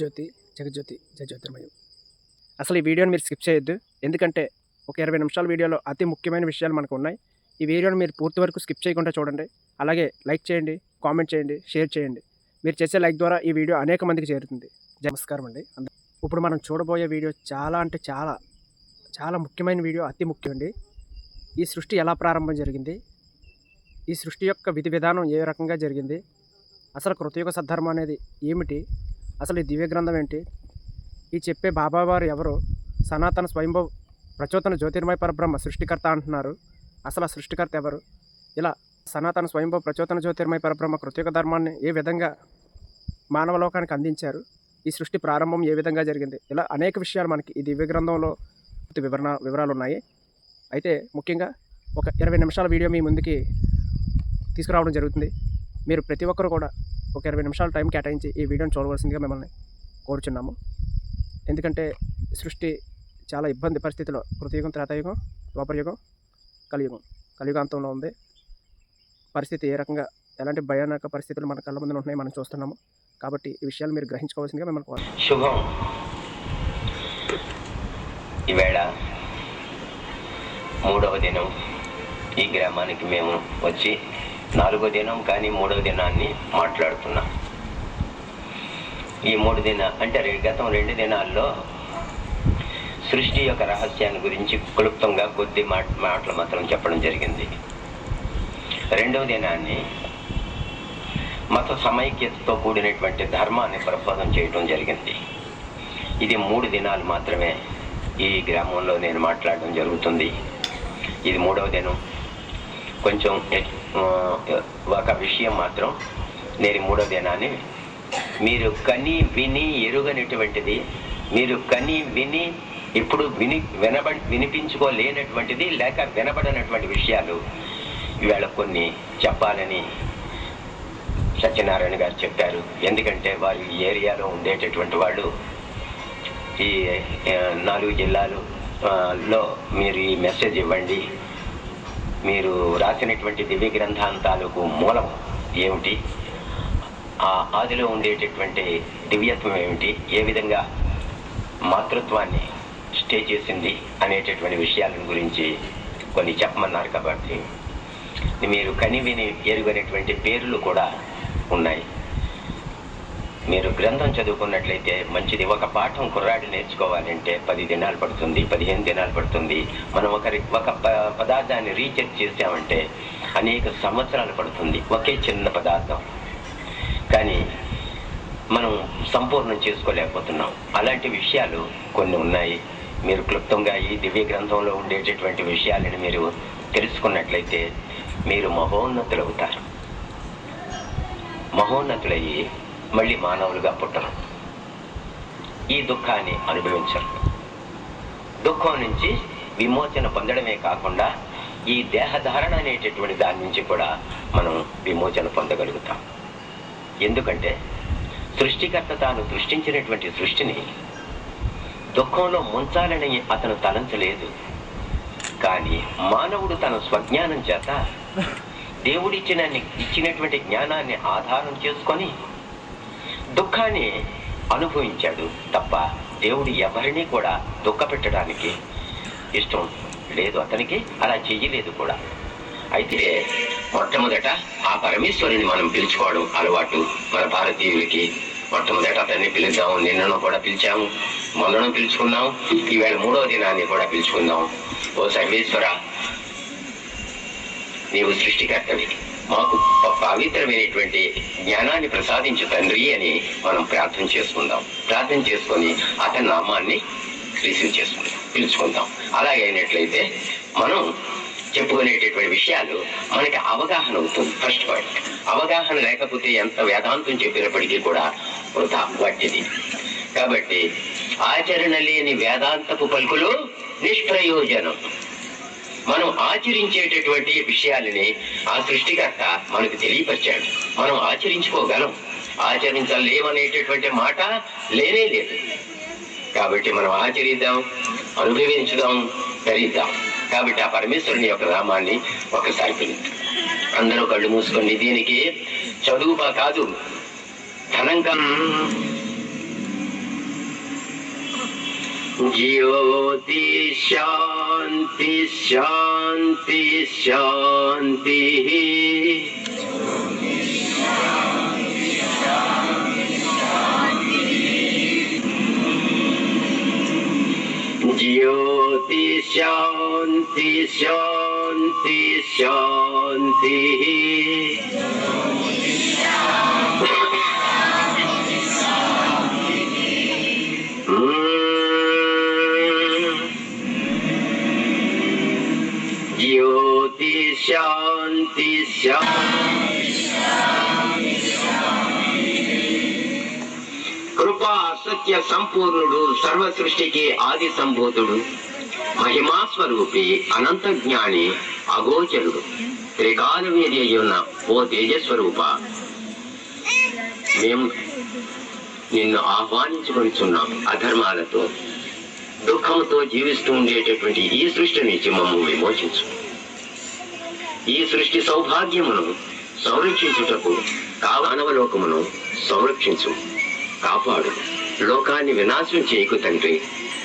జ్యోతి జగజ్యోతి జయజ్యోతిర్మయం అసలు ఈ వీడియోని మీరు స్కిప్ చేయొద్దు. ఎందుకంటే ఒక ఇరవై నిమిషాల వీడియోలో అతి ముఖ్యమైన విషయాలు మనకు ఉన్నాయి ఈ వీడియోని మీరు పూర్తి వరకు స్కిప్ చేయకుండా చూడండి. అలాగే లైక్ చేయండి కామెంట్ చేయండి షేర్ చేయండి. మీరు చేసే లైక్ ద్వారా ఈ వీడియో అనేక మందికి చేరుతుంది. నమస్కారం అండి. ఇప్పుడు మనం చూడబోయే వీడియో చాలా అంటే చాలా చాలా ముఖ్యమైన వీడియో అతి ముఖ్యం అండి. ఈ సృష్టి ఎలా ప్రారంభం జరిగింది? ఈ సృష్టి యొక్క విధి విధానం ఏ రకంగా జరిగింది? అసలు కృతయుగ సద్ధర్మం అనేది ఏమిటి? అసలు ఈ దివ్య గ్రంథం ఏంటి? ఈ చెప్పే బాబావారు ఎవరు? సనాతన స్వయంభవ ప్రచోదన జ్యోతిర్మయ పరబ్రహ్మ సృష్టికర్త అంటున్నారు. అసలు ఆ సృష్టికర్త ఎవరు? ఇలా సనాతన స్వయంభవ ప్రచోదన జ్యోతిర్మయ పరబ్రహ్మ కృతయుగ ధర్మాన్ని ఏ విధంగా మానవ లోకానికి అందించారు? ఈ సృష్టి ప్రారంభం ఏ విధంగా జరిగింది? ఇలా అనేక విషయాలు మనకి ఈ దివ్య గ్రంథంలో పూర్తి వివరణ వివరాలు ఉన్నాయి అయితే ముఖ్యంగా ఒక ఇరవై నిమిషాల వీడియో మీ ముందుకి తీసుకురావడం జరుగుతుంది. మీరు ప్రతి ఒక్కరు కూడా ఒక ఇరవై నిమిషాల టైం కేటాయించి ఈ వీడియోని చూడవలసిందిగా మిమ్మల్ని కోరుచున్నాము. ఎందుకంటే సృష్టి చాలా ఇబ్బంది పరిస్థితిలో కృతయుగం త్రేతాయుగం ద్వాపరయుగం కలియుగం. కలియుగాంతంలో ఉంది. పరిస్థితి ఏ రకంగా ఎలాంటి భయానక పరిస్థితులు మన కళ్ళ ముందు ఉంటున్నాయి మనం చూస్తున్నాము. కాబట్టి ఈ విషయాలు మీరు గ్రహించుకోవాల్సిందిగా మిమ్మల్ని కోరు శుభం. ఈవేళ మూడవ దినం ఈ గ్రామానికి మేము వచ్చి నాలుగో దినం కానీ మూడవ దినాన్ని మాట్లాడుతున్నా. ఈ మూడు దిన అంటే గతం రెండు దినాల్లో సృష్టి యొక్క రహస్యాన్ని గురించి క్లుప్తంగా కొద్ది మాట మాటలు మాత్రం చెప్పడం జరిగింది. రెండవ దినాన్ని మత సమైక్యతతో కూడినటువంటి ధర్మాన్ని ప్రబోధం చేయటం జరిగింది. ఇది మూడు దినాలు మాత్రమే ఈ గ్రామంలో నేను మాట్లాడడం జరుగుతుంది. ఇది మూడవ దినం. కొంచెం ఒక విషయం మాత్రం నేను మూడో దినాన్ని మీరు కని విని ఎరుగనటువంటిది మీరు కని విని ఇప్పుడు విని వినబ వినిపించుకోలేనటువంటిది లేక వినబడనటువంటి విషయాలు ఇవాళ కొన్ని చెప్పాలని సత్యనారాయణ గారు చెప్పారు. ఎందుకంటే వారు ఈ ఏరియాలో ఉండేటటువంటి వాళ్ళు ఈ నాలుగు జిల్లాలు లో మీరు ఈ మెసేజ్ ఇవ్వండి. మీరు రాసినటువంటి దివ్య గ్రంథాంతాలకు మూలం ఏమిటి? ఆ ఆదిలో ఉండేటటువంటి దివ్యత్వం ఏమిటి? ఏ విధంగా మాతృత్వాన్ని స్టే చేసింది అనేటటువంటి విషయాల గురించి కొన్ని చెప్పమన్నారు కాబట్టి. మీరు కనివిని ఎరుగనేటువంటి పేర్లు కూడా ఉన్నాయి. మీరు గ్రంథం చదువుకున్నట్లయితే మంచిది. ఒక పాఠం కుర్రాడి నేర్చుకోవాలంటే పది దినాలు పడుతుంది పదిహేను దినాలు పడుతుంది. మనం ఒకరి ఒక ప- పదార్థాన్ని రీచెక్ చేసామంటే అనేక సంవత్సరాలు పడుతుంది. ఒకే చిన్న పదార్థం. కానీ మనం సంపూర్ణం చేసుకోలేకపోతున్నాం. అలాంటి విషయాలు కొన్ని ఉన్నాయి. మీరు క్లుప్తంగా ఈ దివ్య గ్రంథంలో ఉండేటటువంటి విషయాలను మీరు తెలుసుకున్నట్లయితే మీరు మహోన్నతులు అవుతారు మహోన్నతులయ్యి మళ్ళీ మానవులుగా పుట్టరు. ఈ దుఃఖాన్ని అనుభవించరు. దుఃఖం నుంచి విమోచన పొందడమే కాకుండా ఈ దేహధారణ అనేటటువంటి దాని నుంచి కూడా మనం విమోచన పొందగలుగుతాం. ఎందుకంటే సృష్టికర్త తాను సృష్టించినటువంటి సృష్టిని దుఃఖంలో ముంచాలని అతను తలంచలేదు. కానీ మానవుడు తన స్వజ్ఞానం చేత దేవుడిచ్చిన ఇచ్చినటువంటి జ్ఞానాన్ని ఆధారం చేసుకొని దుఃఖాన్ని అనుభవించాడు తప్ప దేవుడు ఎవరిని కూడా దుఃఖ పెట్టడానికి ఇష్టం లేదు అతనికి అలా చెయ్యలేదు కూడా. అయితే మొట్టమొదట ఆ పరమేశ్వరుని మనం పిలుచుకోవడం అలవాటు. మన భారతీయులకి మొట్టమొదట అతన్ని పిలుద్దాం నిన్నను కూడా పిలిచాము మొన్నను పిలుచుకున్నాం ఈవేళ మూడవ దినాన్ని కూడా పిలుచుకుందాం. ఓ సర్వేశ్వర నీవు సృష్టికర్తవి. మాకు పవిత్రమైనటువంటి జ్ఞానాన్ని ప్రసాదించు తండ్రి అని మనం ప్రార్థన చేసుకుందాం. ప్రార్థన చేసుకొని అతని నామాన్ని రిసీవ్ చేసుకుందాం. పిలుచుకుందాం. అలాగే అయినట్లయితే మనం చెప్పుకునేటటువంటి విషయాలు మనకి అవగాహన అవుతుంది. ఫస్ట్ పాయింట్ అవగాహన లేకపోతే ఎంత వేదాంతం చెప్పినప్పటికీ కూడా వృధా వట్టిది కాబట్టి ఆచరణ లేని వేదాంతపు పలుకులు నిష్ప్రయోజనం. మనం ఆచరించేటటువంటి విషయాలని ఆ సృష్టికర్త మనకు తెలియపరిచాడు. మనం ఆచరించుకోగలం. ఆచరించలేమనేటటువంటి మాట లేనే లేదు. కాబట్టి మనం ఆచరిద్దాం అనుభవించుదాం ధరిద్దాం కాబట్టి ఆ పరమేశ్వరుని యొక్క నామాన్ని ఒకసారి పిలుద్దాం. అందరూ కళ్ళు మూసుకోండి దీనికి చదువు బా- కాదు ధనం ज्योति शांति शांति शांति ज्योति शांति शांति शांति శాంతి శాంతి శాంతి కృపా సత్య సంపూర్ణుడు సర్వ సృష్టికి ఆది సంబోధుడు మహిమాస్వరూపి అనంత జ్ఞాని అగోచరుడు త్రికాల వీర్యయున్న ఓ తేజస్వరూప మేము నిన్ను ఆహ్వానించుకొనిచున్నాం అధర్మాలతో దుఃఖంతో జీవిస్తూ ఉండేటటువంటి ఈ సృష్టి నుంచి మమ్మల్ని విమోచించు. ఈ సృష్టి సౌభాగ్యమును సంరక్షించుటకు కావనవలోకమును సంరక్షించు. కాపాడు. లోకాన్ని వినాశం చేయకు తండ్రి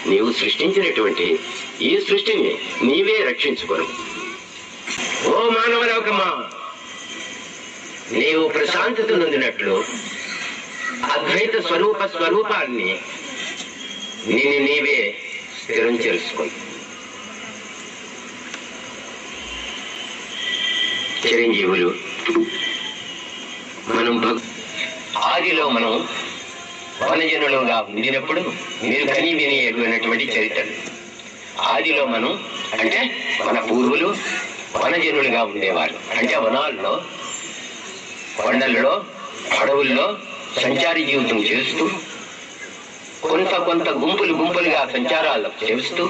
నీవు సృష్టించినటువంటి ఈ సృష్టిని నీవే రక్షించుకొను. ఓ మానవలోకమా! నీవు ప్రశాంతత నొందినట్లు అద్వైత స్వరూప స్వరూపాన్ని నిన్ను నీవే స్థిరం చేసుకొని చిరంజీవులు. మనం భక్- ఆదిలో మనం వనజనులుగా ఉండినప్పుడు మీరు కని విని ఎరుగినటువంటి చరిత్రలు ఆదిలో మనం అంటే మన పూర్వులు వనజనులుగా ఉండేవారు. అంటే వనాల్లో కొండల్లో అడవుల్లో సంచారి జీవితం చేస్తూ కొంత కొంత గుంపులు గుంపులుగా సంచారాలు చేస్తూ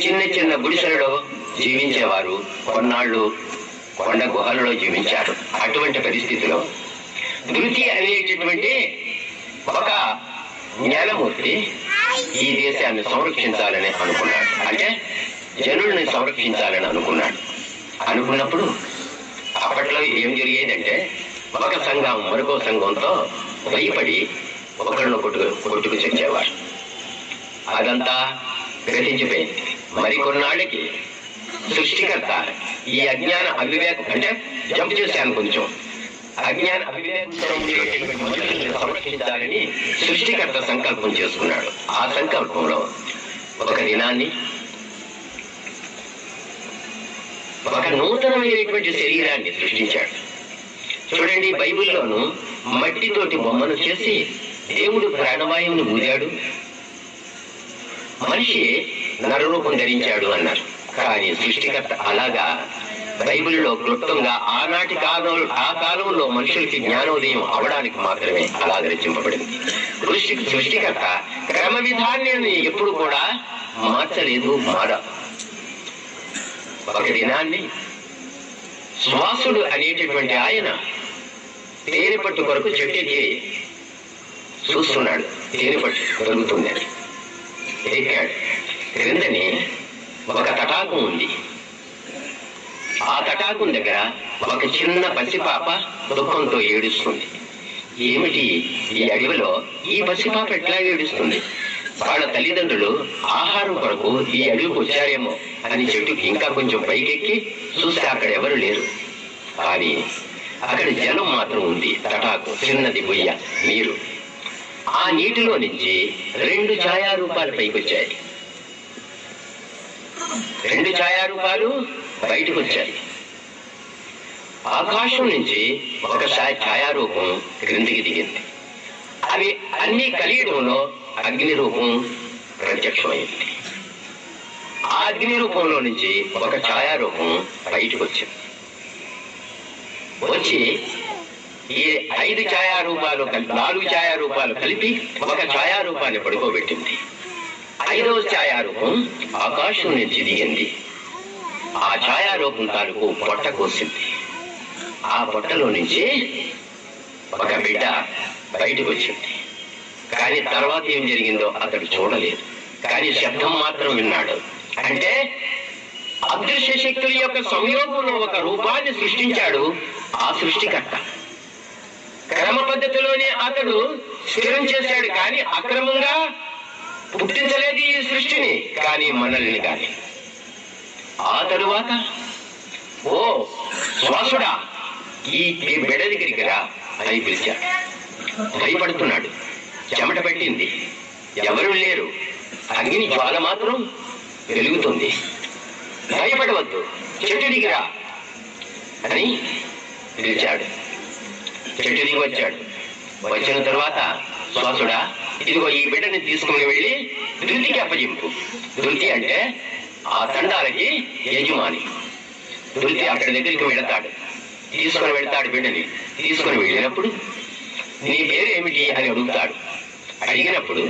చిన్న చిన్న గుడిసెలలో జీవించేవారు. కొన్నాళ్ళు కొండ గుహలలో జీవించారు అటువంటి పరిస్థితిలో ధృతి అనేటటువంటి ఒక జ్ఞానమూర్తి ఈ దేశాన్ని సంరక్షించాలని అనుకున్నాడు. అంటే జనుల్ని సంరక్షించాలని అనుకున్నాడు. అనుకున్నప్పుడు అప్పట్లో ఏం జరిగేదంటే ఒక సంఘం మరొక సంఘంతో భయపడి ఒకరిని కొట్టుకు కొట్టుకు చచ్చేవారు. అదంతా గ్రహించిపోయింది. మరికొన్నాళ్ళకి సృష్టికర్త. ఈ అజ్ఞాన అవివేకం అంటే జంప్ చేశాను కొంచెం. అజ్ఞాన అవివేకం సంరక్షించాలని సృష్టికర్త సంకల్పం చేసుకున్నాడు. ఆ సంకల్పంలో ఒక దినాన్ని ఒక నూతనమైనటువంటి శరీరాన్ని సృష్టించాడు. చూడండి బైబిల్లోను మట్టితోటి బొమ్మను చేసి దేవుడు ప్రాణవాయువుని ఊదాడు. మనిషి నరరూపం ధరించాడు అన్నారు. కానీ సృష్టికర్త అలాగా బైబిల్లో క్లుప్తంగా ఆనాటి కాలం ఆ కాలంలో మనుషులకి జ్ఞానోదయం అవడానికి మాత్రమే అలా రచింపబడింది సృష్టి సృష్టికర్త క్రమ విధాన్ని ఎప్పుడు కూడా మార్చలేదు మార. ఒక దినాన్ని శ్వాసుడు అనేటటువంటి ఆయన తేనెపట్టు కొరకు చెట్టుకి చూస్తున్నాడు. తేనెపట్టు పట్టు దొరుకుతుందని ఎక్కాడు. క్రిందని ఒక తటాకం ఉంది. ఆ తటాకం దగ్గర ఒక చిన్న పసిపాప దుఃఖంతో ఏడుస్తుంది. ఏమిటి? ఈ అడవిలో ఈ పసిపాప ఎట్లా ఏడుస్తుంది? వాళ్ళ తల్లిదండ్రులు ఆహారం కొరకు ఈ అడవికి వచ్చారేమో అని చెట్టుకి ఇంకా కొంచెం పైకెక్కి చూస్తే అక్కడ ఎవరు లేరు. కానీ అక్కడ జలం మాత్రం ఉంది. తటాకు చిన్నది బొయ్య నీరు. ఆ నీటిలో నుంచి రెండు ఛాయారూపాలు పైకి వచ్చాయి రెండు ఛాయారూపాలు బయటకు వచ్చాయి ఆకాశం నుంచి ఒక ఛాయారూపం క్రిందికి దిగింది. అవి అన్ని కలియడంలో అగ్ని రూపం ప్రత్యక్షమైంది. ఆ అగ్ని రూపంలో నుంచి ఒక ఛాయారూపం బయటకు వచ్చింది వచ్చి ఈ ఐదు ఛాయారూపాలు నాలుగు ఛాయారూపాలు కలిపి ఒక ఛాయారూపాన్ని పడుకోబెట్టింది. ఐదవ ఛాయారూపం ఆకాశం నుంచి దిగింది ఆ ఛాయారూపం తాలూకు పొట్ట కోసింది. ఆ పొట్టలో నుంచి ఒక బిడ్డ బయటకు వచ్చింది. కానీ తర్వాత ఏం జరిగిందో అతడు చూడలేదు. కానీ శబ్దం మాత్రం విన్నాడు. అంటే అదృశ్య శక్తుల యొక్క సంయోగంలో ఒక రూపాన్ని సృష్టించాడు ఆ సృష్టికర్త. క్రమ పద్ధతిలోనే అతడు స్థిరం చేశాడు. కానీ అక్రమంగా పుట్టించలేదు ఈ సృష్టిని కానీ మనల్ని కాని ఆ తరువాత ఓ శ్వాసుడా ఈ మీ బిడ దగ్గరికి రా అని పిలిచాడు భయపడుతున్నాడు. చెమట పెట్టింది. ఎవరు లేరు. అగ్ని జ్వాల మాత్రం వెలుగుతుంది. భయపడవద్దు. చెట్టు దిగిరా అని పిలిచాడు. చెట్టు దిగి వచ్చాడు. వచ్చిన తర్వాత శ్వాసుడా ఇదిగో ఈ బిడ్డని తీసుకుని వెళ్ళి ధృతికి అప్పగింపు. ధృతి అంటే ఆ తండాలకి యజమాని. ధృతి అక్కడి దగ్గరికి వెళతాడు. తీసుకొని వెళ్తాడు బిడ్డని. తీసుకొని వెళ్ళినప్పుడు నీ పేరు ఏమిటి అని అడుగుతాడు. అడిగినప్పుడు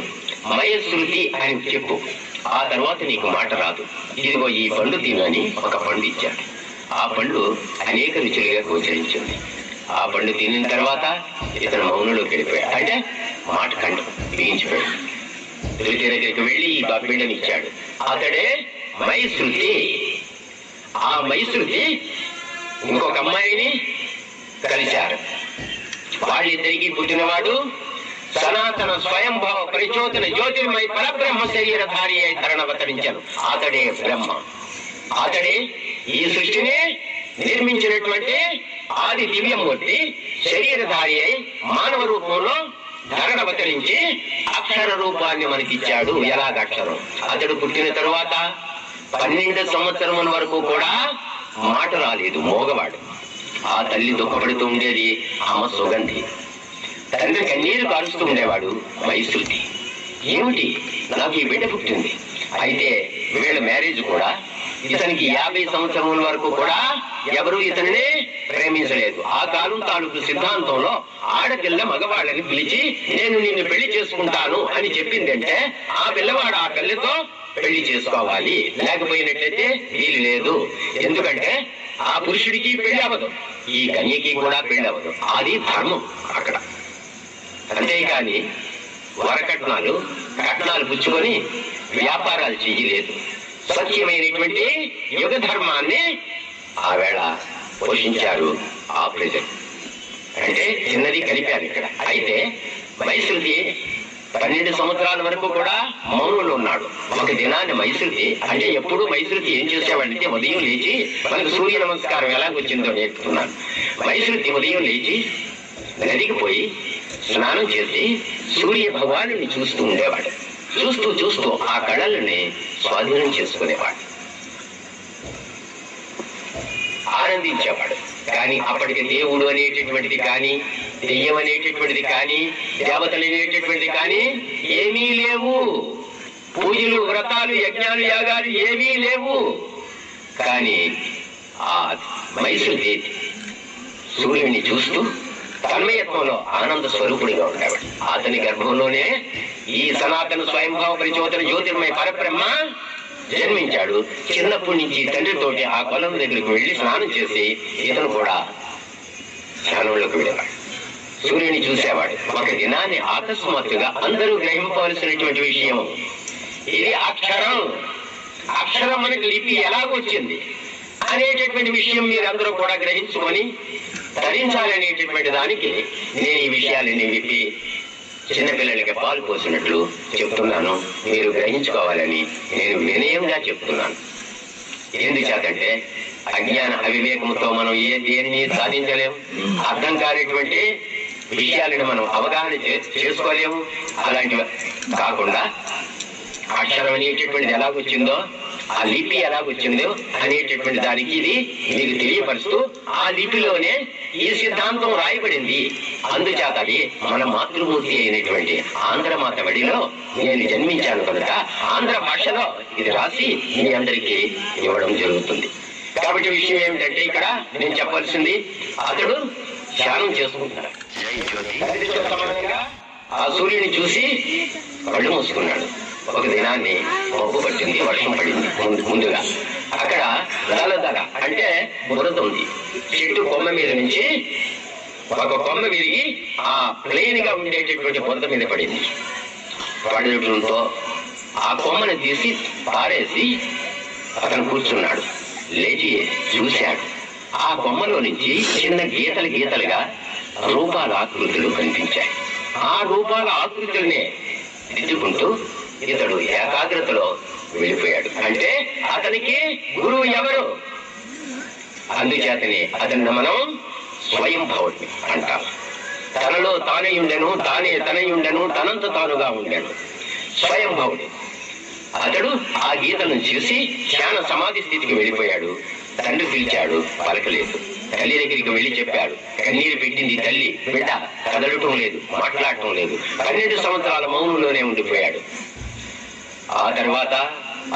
మయశృతి అని చెప్పు. ఆ తర్వాత నీకు మాట రాదు. ఇదిగో ఈ పండు తినని ఒక పండు ఇచ్చాడు. ఆ పండు అనేక రుచులుగా గోచరించింది. ఆ పండు తినిన తర్వాత ఇతను మౌనంలోకి వెళ్ళిపోయాడు. అంటే మాట కండు బిగించిపోయాడు ధృతి దగ్గరికి వెళ్ళి ఈ బిడ్డని ఇచ్చాడు. అతడే మైశృతి ఆ మైశృతి ఇంకొక అమ్మాయిని కలిశారు. వాళ్ళిద్దరికి పుట్టినవాడు సనాతన స్వయంభవ ప్రచోదన జ్యోతిర్మయ పరబ్రహ్మ శరీరధారి అయి ధరణవతరించాను అతడే బ్రహ్మ. అతడే ఈ సృష్టిని నిర్మించినటువంటి ఆది దివ్యమూర్తి శరీరధారి అయి మానవ రూపంలో ధరణవతరించి అక్షర రూపాన్ని మనకిచ్చాడు. ఎలాగ అక్షరం? అతడు పుట్టిన తరువాత పన్నెండు సంవత్సరం వరకు కూడా మాట రాలేదు మోగవాడు. ఆ తల్లి దుఃఖపడుతూ ఉండేది ఆమె సుగంధి. తండ్రి కన్నీరు కారుస్తూ ఉండేవాడు మైసూరి ఏమిటి? నాకు ఈ బిడ్డ పుట్టింది. అయితే వీళ్ళ మ్యారేజ్ కూడా ఇతనికి యాభై సంవత్సరముల వరకు కూడా ఎవరు ఇతనిని ప్రేమించలేదు. ఆ కాలం తాలూకు సిద్ధాంతంలో ఆడపిల్ల మగవాళ్ళని పిలిచి నేను నిన్ను పెళ్ళి చేసుకుంటాను అని చెప్పిందంటే ఆ పిల్లవాడు ఆ పిల్లతో పెళ్ళి చేసుకోవాలి. లేకపోయినట్లయితే వీలు లేదు. ఎందుకంటే ఆ పురుషుడికి పెళ్ళి అవ్వదు. ఈ కన్యకి కూడా పెళ్ళి అవ్వదు. అది ధర్మం అక్కడ. అంతేకాని వరకట్నాలు కట్నాలు పుచ్చుకొని వ్యాపారాలు చేయలేదు. సత్యమైనటువంటి యుగ ధర్మాన్ని ఆవేళ పోషించారు ఆ ప్రజలు. అంటే చిన్నది కలిపారు ఇక్కడ. అయితే మైసృతి పన్నెండు సంవత్సరాల వరకు కూడా మౌనంలో ఉన్నాడు. ఒక దినాన్ని మైసృతి అంటే ఎప్పుడు మైసృతి ఏం చేసేవాడంటే ఉదయం లేచి మనకు సూర్య నమస్కారం ఎలా వచ్చిందో నేర్పుతున్నాను మైసృతి ఉదయం లేచి నదికి పోయి స్నానం చేసి సూర్య భగవాను చూస్తూ ఉండేవాడు. చూస్తూ చూస్తూ ఆ కళలని స్వాధీనం చేసుకునేవాడు. ఆనందించేవాడు. కానీ అప్పటికి దేవుడు అనేటటువంటిది కానీ దెయ్యం అనేటటువంటిది కానీ దేవతలు అనేటటువంటిది కానీ ఏమీ లేవు. పూజలు వ్రతాలు యజ్ఞాలు యాగాలు ఏమీ లేవు. కానీ ఆ మైసూర్ దేవి సూర్యుడిని చూస్తూ తన్మయత్వంలో ఆనంద స్వరూపుడిగా ఉండేవాడు అతని గర్భంలోనే ఈ సనాతన స్వయంభావ పరిచోదన జ్యోతిర్మయ పరబ్రహ్మ జన్మించాడు. చిన్నప్పటి నుంచి తండ్రితోటి ఆ కొలం దగ్గరికి వెళ్ళి స్నానం చేసి ఇతను కూడా స్నానంలోకి వెళ్ళేవాడు. సూర్యుని చూసేవాడు. ఒక దినాన్ని అకస్మాత్తుగా అందరూ గ్రహింపవలసినటువంటి విషయం ఇది అక్షరం అక్షరం మనకి లిపి ఎలాగొచ్చింది అనేటటువంటి విషయం మీరందరూ కూడా గ్రహించుకొని ధరించాలనేటటువంటి దానికి నేను ఈ విషయాలన్నీ విప్పి చిన్నపిల్లలకి పాలు పోసినట్లు చెప్తున్నాను. మీరు గ్రహించుకోవాలని నేను వినయంగా చెప్తున్నాను. ఎందుచేతంటే అజ్ఞాన అవివేకంతో మనం ఏ దేనిని సాధించలేము. అర్థం కానిటువంటి విషయాలను మనం అవగాహన చేసుకోలేము. అలాంటివి కాకుండా అక్షరం అనేటటువంటిది ఎలాగొచ్చిందో ఆ లిపి ఎలాగొచ్చిందో అనేటటువంటి దానికి ఇది మీకు తెలియపరుస్తూ ఆ లిపిలోనే ఈ సిద్ధాంతం రాయబడింది. అందుచేత అది మన మాతృమూర్తి అయినటువంటి ఆంధ్ర మాత వడిలో నేను జన్మించాను కనుక ఆంధ్ర భాషలో ఇది రాసి మీ అందరికీ ఇవ్వడం జరుగుతుంది. కాబట్టి విషయం ఏమిటంటే ఇక్కడ నేను చెప్పాల్సింది అతడు ధ్యానం చేసుకుంటున్నాడు. ఆ సూర్యుని చూసి కళ్ళు మూసుకున్నాడు. ఒక దినాన్ని మబ్బు పట్టింది వర్షం పడింది. ముందు- ముందుగా అక్కడ దళదళ అంటే బురద ఉంది. చెట్టు కొమ్మ మీద నుంచి ఒక కొమ్మ విరిగి ఆ ప్లెయిన్గా ఉండేటటువంటి బురద మీద పడింది. పడటంతో ఆ కొమ్మను తీసి పారేసి అతను కూర్చున్నాడు. లేచి చూశాడు. ఆ కొమ్మలో నుంచి చిన్న గీతలు గీతలుగా రూపాల ఆకృతులు కనిపించాయి. ఆ రూపాల ఆకృతుల్నే దిద్దుకుంటూ ఇతడు ఏకాగ్రతలో వెళ్ళిపోయాడు. అంటే అతనికి గురువు ఎవరు? అందుచేతనే అతన్ని మనం స్వయం భవుడిని అంటాం తనలో తానే ఉండెను తానే తనై ఉండెను తనంత తానుగా ఉండెను. స్వయం భవుడు అతడు ఆ గీతను చూసి ధ్యాన సమాధి స్థితికి వెళ్ళిపోయాడు. తండ్రి పిలిచాడు పలకలేదు. తల్లి దగ్గరికి వెళ్ళి చెప్పాడు కన్నీరు పెట్టింది తల్లి బిడ్డ కదలటం లేదు మాట్లాడటం లేదు. పన్నెండు సంవత్సరాల మౌనంలోనే ఉండిపోయాడు. ఆ తర్వాత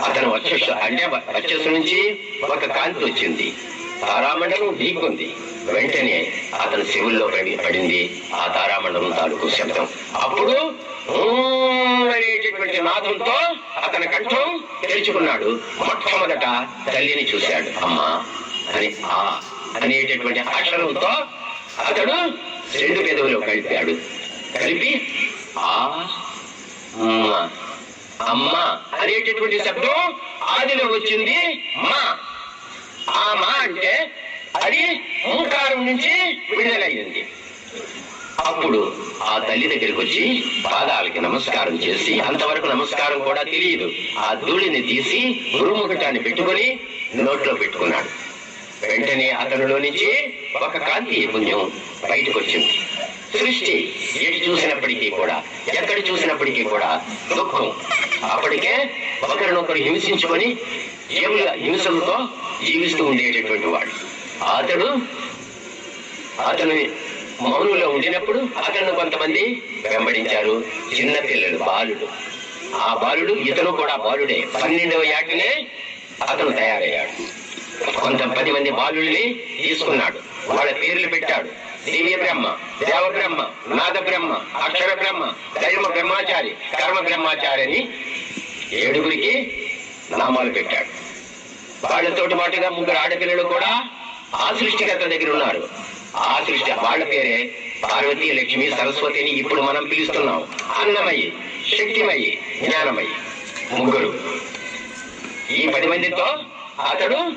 అతను వచ్చేస అంటే వచ్చేసి నుంచి ఒక కాంతి వచ్చింది. తారామండలం ఢీకొంది వెంటనే అతను శివుల్లో పడి పడింది. ఆ తారామండలం తాలూకు శబ్దం. అప్పుడు అనేటటువంటి నాదంతో అతని కంఠం తెరుచుకున్నాడు. మొట్టమొదట తల్లిని చూశాడు. అమ్మా అని ఆ అనేటటువంటి అక్షరంతో అతడు రెండు పెదవులు కలిపాడు. కలిపి ఆ అమ్మ అనేటటువంటి శబ్దం ఆదిలో వచ్చింది మా. ఆ మా అంటే అది ఓంకారం నుంచి విడుదలయ్యింది. అప్పుడు ఆ తల్లి దగ్గరికి వచ్చి పాదాలకి నమస్కారం చేసి అంతవరకు నమస్కారం కూడా తెలియదు. ఆ ధూళిని తీసి గురుముఖటాన్ని పెట్టుకొని నోట్లో పెట్టుకున్నాడు. వెంటనే అతనిలో నుంచి ఒక కాంతి పుణ్యం బయటకు వచ్చింది సృష్టి ఎటు చూసినప్పటికీ కూడా ఎక్కడ చూసినప్పటికీ కూడా దుఃఖం. అప్పటికే ఒకరినొకరు హింసించుకొని జీవుల హింసలతో జీవిస్తూ ఉండేటటువంటి వాడు. అతడు అతను మౌనంలో ఉండినప్పుడు అతను కొంతమంది వెంబడించారు. చిన్న పిల్లలు బాలుడు. ఆ బాలుడు ఇతను కూడా బాలుడే. పన్నెండవ ఏటనే అతను తయారయ్యాడు. కొంత పది మంది బాలుల్ని తీసుకున్నాడు. వాళ్ళ పేర్లు పెట్టాడు. దివ్య బ్రహ్మ దేవ బ్రహ్మ నాద బ్రహ్మ అక్షర బ్రహ్మ దైవ బ్రహ్మాచారి కర్మ బ్రహ్మాచారి అని ఏడుగురికి నామాలు పెట్టాడు. వాళ్ళతోటి మాటగా ముగ్గురు ఆడపిల్లలు కూడా ఆ సృష్టికర్త దగ్గర ఉన్నారు. ఆ సృష్టి వాళ్ళ పేరే పార్వతి లక్ష్మి సరస్వతిని ఇప్పుడు మనం పిలుస్తున్నాం. అన్నమయ్యి శక్తిమయ్యి జ్ఞానమయ్యి ముగ్గురు. ఈ పది మందితో అతడు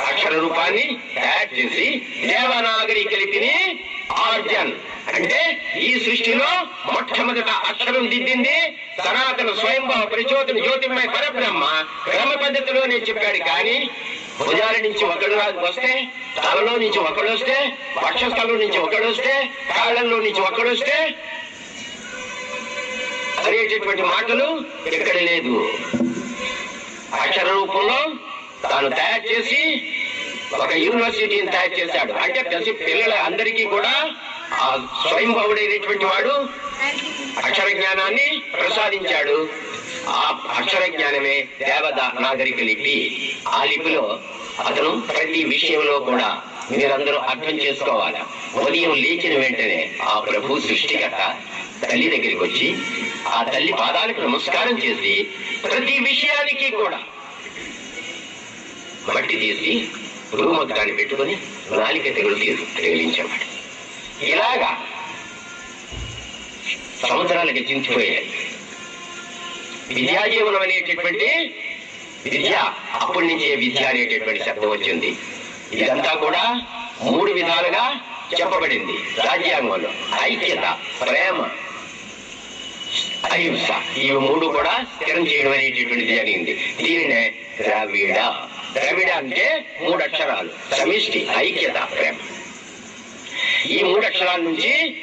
అక్షర రూపాన్ని తయారు చేసి దేవనాగరి కలిపిని ఆర్జన్ అంటే ఈ సృష్టిలో మొట్టమొదట అక్షరం దిద్దింది సనాతన స్వయంభవ ప్రచోదన జ్యోతిమయ పరబ్రహ్మ క్రమ పద్ధతిలోనే చెప్పాడు. కానీ భుజాల నుంచి ఒకడు వస్తే తలలో నుంచి ఒకడు వస్తే వక్షస్థలం నుంచి ఒకడు వస్తే కాళ్ళల్లో నుంచి ఒకడు వస్తే అనేటటువంటి మాటలు ఇక్కడ లేదు. అక్షర రూపంలో తాను తయారు చేసి ఒక యూనివర్సిటీని తయారు చేశాడు. అంటే ప్రతి పిల్లల అందరికీ కూడా ఆ స్వయంభవుడైనటువంటి వాడు అక్షర జ్ఞానాన్ని ప్రసాదించాడు. ఆ అక్షర జ్ఞానమే దేవద నాగరిక లిపి. ఆ లిపిలో అతను ప్రతి విషయంలో కూడా మీరందరూ అర్థం చేసుకోవాలి. ఉదయం లేచిన వెంటనే ఆ ప్రభు సృష్టికర్త తల్లి దగ్గరికి వచ్చి ఆ తల్లి పాదాలకు నమస్కారం చేసి ప్రతి విషయానికి కూడా మట్టి తీసి పురుగుమగ్గాన్ని పెట్టుకొని నాలిక తెగులు తీరు తగిలించేవాడు ఇలాగా సంవత్సరాలు గతించిపోయాయి విద్యాజీవనం అనేటటువంటి విద్య అప్పటి నుంచే విద్య అనేటటువంటి శబ్దం వచ్చింది. ఇదంతా కూడా మూడు విధాలుగా చెప్పబడింది. రాజ్యాంగంలో ఐక్యత ప్రేమ అహింస ఇవి మూడు కూడా స్థిరం చేయడం అనేటటువంటి జరిగింది. దీనినే ద్రవిడ ద్రవిడ అంటే మూడు అక్షరాలు. సమిష్టి ఐక్యత ప్రేమ. ఈ మూడు అక్షరాల నుంచి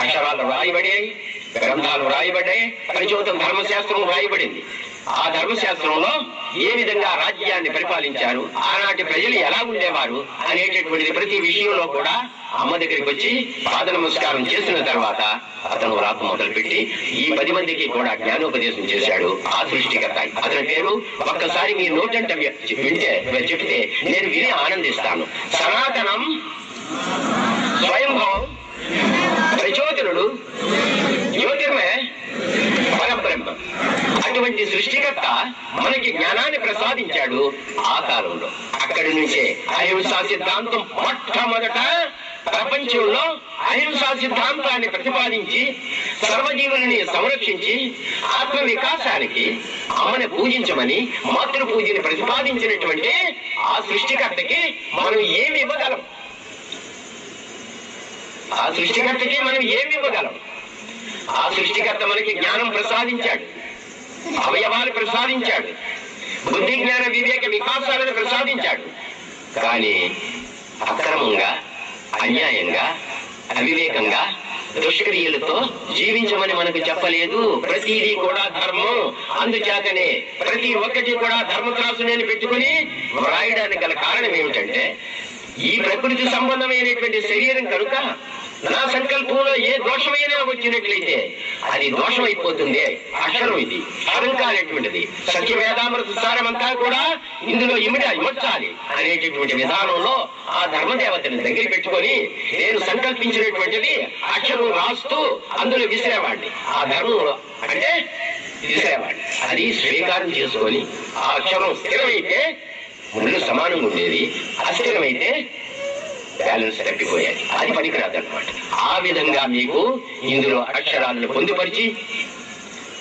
అక్షరాలు రాయబడాయి గ్రంథాలు రాయబడ్డాయి పరిచోతం ధర్మశాస్త్రం రాయబడింది. ఆ ధర్మశాస్త్రంలో ఏ విధంగా రాజ్యాన్ని పరిపాలించారు? ఆనాటి ప్రజలు ఎలా ఉండేవారు? అనేటటువంటిది ప్రతి విషయంలో కూడా అమ్మ దగ్గరికి వచ్చి పాద నమస్కారం చేసిన తర్వాత అతను రాక మొదలుపెట్టి ఈ పది మందికి కూడా జ్ఞానోపదేశం చేశాడు ఆ సృష్టికర్త. అతని పేరు ఒక్కసారి మీ నోటంట వింటే చెప్తే నేను విని ఆనందిస్తాను. సనాతనం స్వయం ప్రచోదనుడు జ్యోతిర్మయ పరబ్రహ్మ అటువంటి సృష్టికర్త మనకి జ్ఞానాన్ని ప్రసాదించాడు ఆ కాలంలో అక్కడి నుంచే అహింసా సిద్ధాంతం మొట్టమొదట ప్రపంచంలో అహింసా సిద్ధాంతాన్ని ప్రతిపాదించి సర్వజీవులని సంరక్షించి ఆత్మ వికాసానికి అమ్మని పూజించమని మాతృ పూజని ప్రతిపాదించినటువంటి ఆ సృష్టికర్తకి మనం ఏమి ఇవ్వగలం? ఆ సృష్టికర్తకి మనం ఏమి ఇవ్వగలం? ఆ సృష్టికర్త మనకి జ్ఞానం ప్రసాదించాడు. అవయవాలు ప్రసాదించాడు. బుద్ధి జ్ఞాన వివేక వికాసాలను ప్రసాదించాడు. కానీ అక్రమంగా అన్యాయంగా అవివేకంగా దుష్క్రియలతో జీవించమని మనకు చెప్పలేదు. ప్రతిదీ కూడా ధర్మం. అందుచేతనే ప్రతి ఒక్కటి కూడా ధర్మత్రాసు నేను పెట్టుకుని వ్రాయడానికి గల కారణం ఏమిటంటే ఈ ప్రకృతి సంబంధమైనటువంటి శరీరం కనుక నా సంకల్పంలో ఏ దోషమైనా వచ్చినట్లయితే అది దోషమైపోతుంది. అక్షరం ఇది. అహంకారటువంటిది సత్య వేదామృత సారమంతా కూడా ఇందులో ఇమిడ ఇమర్చాలి అనేటటువంటి విధానంలో ఆ ధర్మదేవతని దగ్గర పెట్టుకొని నేను సంకల్పించినటువంటిది అక్షరం రాస్తూ అందులో విసిరేవాడిని. ఆ ధర్మంలో అంటే విసిరేవాడిని. అది స్వీకారం చేసుకొని ఆ అక్షరం స్థిరమైతే ముందు సమానంగా ఉండేది. అస్థిరమైతే బ్యాలెన్స్ తప్పిపోయాయి అది పనికిరాదు అనమాట ఆ విధంగా మీకు ఇందులో అక్షరాలను పొందుపరిచి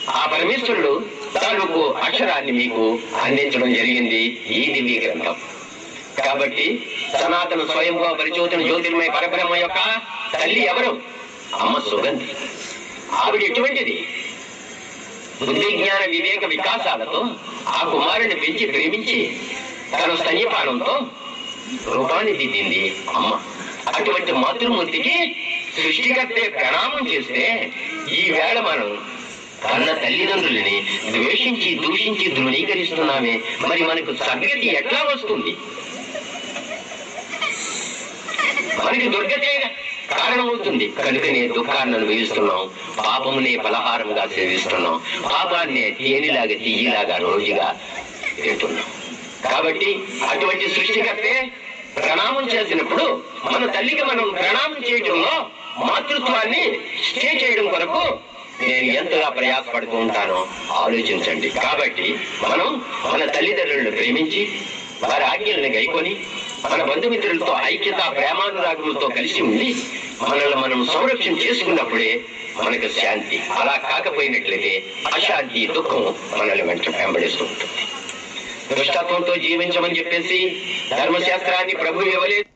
ఆ పరమేశ్వరుడు తాలూకు అక్షరాన్ని మీకు అందించడం జరిగింది. ఈ దివ్య గ్రంథం. కాబట్టి సనాతన స్వయంభవ పరిచోదన జ్యోతిర్మయ పరబ్రహ్మ యొక్క తల్లి ఎవరు? అమ్మ సుగంధి. ఆవిడ ఎటువంటిది? బుద్ధి జ్ఞాన వివేక వికాసాలతో ఆ కుమారుని పెంచి ప్రేమించి తన స్తన్యపానంతో రూపాన్ని దిద్దింది అమ్మ. అటువంటి మాతృమూర్తికి సృష్టికర్తే ప్రణామం చేస్తే ఈ వేళ మనం కన్న తల్లిదండ్రులని ద్వేషించి దూషించి ధృవీకరిస్తున్నామే. మరి మనకు సద్గతి ఎట్లా వస్తుంది? మనకి దుర్గతే కారణమవుతుంది. కనుకనే దుఃఖాన్ని అనుభవిస్తున్నాం పాపమునే పలహారముగా సేవిస్తున్నాం. పాపాన్నే తేనిలాగా తీయలాగా రోజుగా పెడుతున్నాం. కాబట్టి అటువంటి సృష్టికర్తే ప్రణామం చేసినప్పుడు మన తల్లికి మనం ప్రణామం చేయడంలో మాతృత్వాన్ని స్టే చేయడం కొరకు నేను ఎంతగా ప్రయాసపడుతూ ఉంటానో ఆలోచించండి. కాబట్టి మనం మన తల్లిదండ్రులను ప్రేమించి వారి ఆజ్ఞలను గైకొని మన బంధుమిత్రులతో ఐక్యత ప్రేమానురాగులతో కలిసి ఉండి మనల్ని మనం సంరక్షణ చేసుకున్నప్పుడే మనకు శాంతి. అలా కాకపోయినట్లయితే అశాంతి దుఃఖం మనల్ని వెంట వెంబడిస్తూ ఉంటుంది. దుష్టత్వంతో జీవించమని చెప్పేసి ధర్మశాస్త్రాన్ని ప్రభు ఇవ్వలేదు